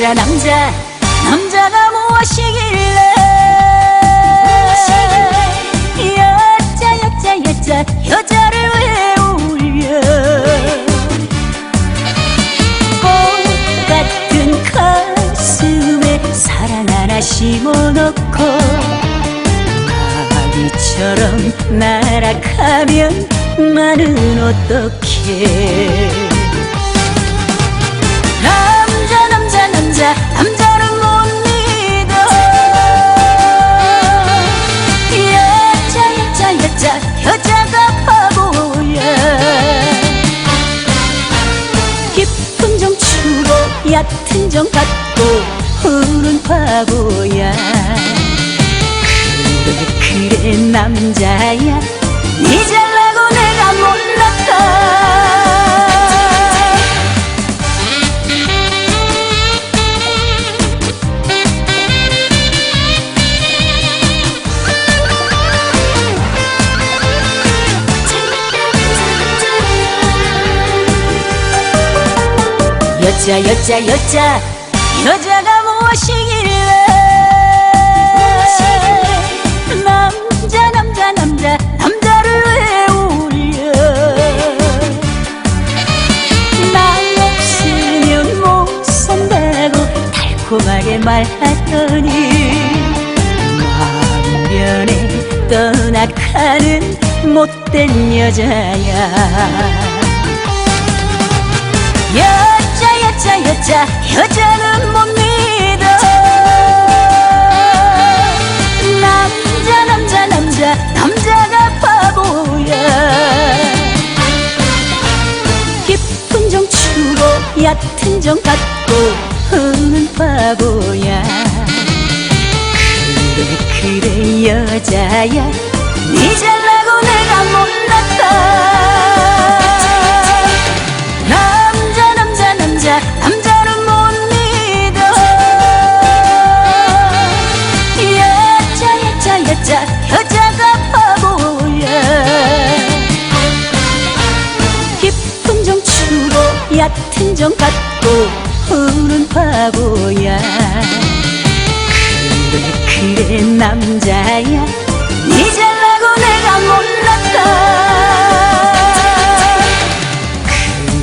남자 남자. 남자가 무엇이길래? 여자 여자 여자. 여자를 왜 울려. 꽃 같은 가슴에 사랑 하나 심어놓고 가비처럼 날아가면 나는 어떡해 얕은 정 갖고 우는 바보야. 그래 그래 남자야. 네잘 여자 여자 여자. 여자가 무엇이길래? 남자 남자 남자 남자를 왜 울려. 나 없으면 못 산다고 달콤하게 말하더니 마음 변해 떠나가는 못된 여자야. 여자 여자 여자 여자는 못 믿어. 남자 남자 남자 남자가 바보야. 깊은 정 추고 얕은 정 갖고 우는 바보야. 그래 그래 여자야. 네 잘나고 내가 못났다 얕은 정 갖고 우는 바보야. 그래 그래 남자야. 네 잘나고 내가 못났다.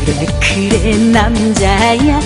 그래 그래 남자야